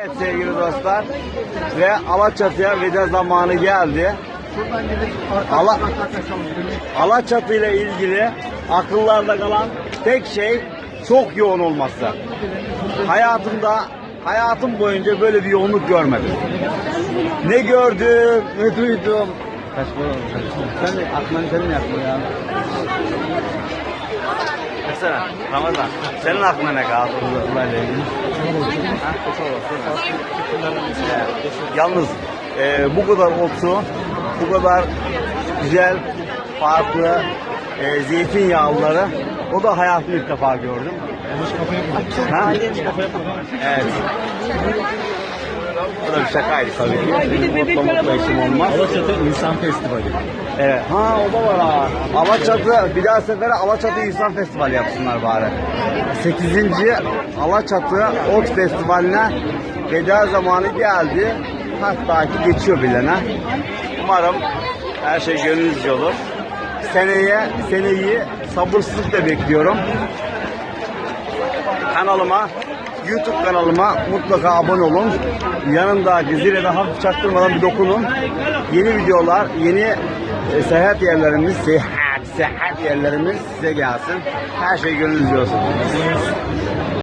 Evet sevgili dostlar ve Alaçatı'ya veda zamanı geldi. Kaçalım. Alaçatı ile ilgili akıllarda kalan tek şey çok yoğun olması. Hayatımda hayatım boyunca böyle bir yoğunluk görmedim. Ne gördüm, ne duydum. Kaç? Sen de aklını senin yakma ya. Mesela Ramazan, senin aklına ne kaldı Yalnız e, bu kadar otu, bu kadar güzel, farklı e, zeytinyağlıları o da hayatımda ilk defa gördüm. Ha? Evet. Bu da bir şakaydı tabii ki. Benim mutlu mutlu işim olmaz. Alaçatı İnsan Festivali. Evet. Ha o da var ha. Alaçatı bir daha sefere Alaçatı İnsan Festivali yapsınlar bari. 8. Alaçatı Ot Festivali'ne veda zamanı geldi. Hatta ki geçiyor bilene. Umarım her şey gönlünüzce olur. Seneye, seneyi sabırsızlıkla bekliyorum. Kanalıma, YouTube kanalıma mutlaka abone olun. Yanındaki zile de hafif çaktırmadan bir dokunun. Yeni videolar, yeni e, seyahat yerlerimiz, seyahat, seyahat yerlerimiz size gelsin. Her şey gönlünüzce olsun.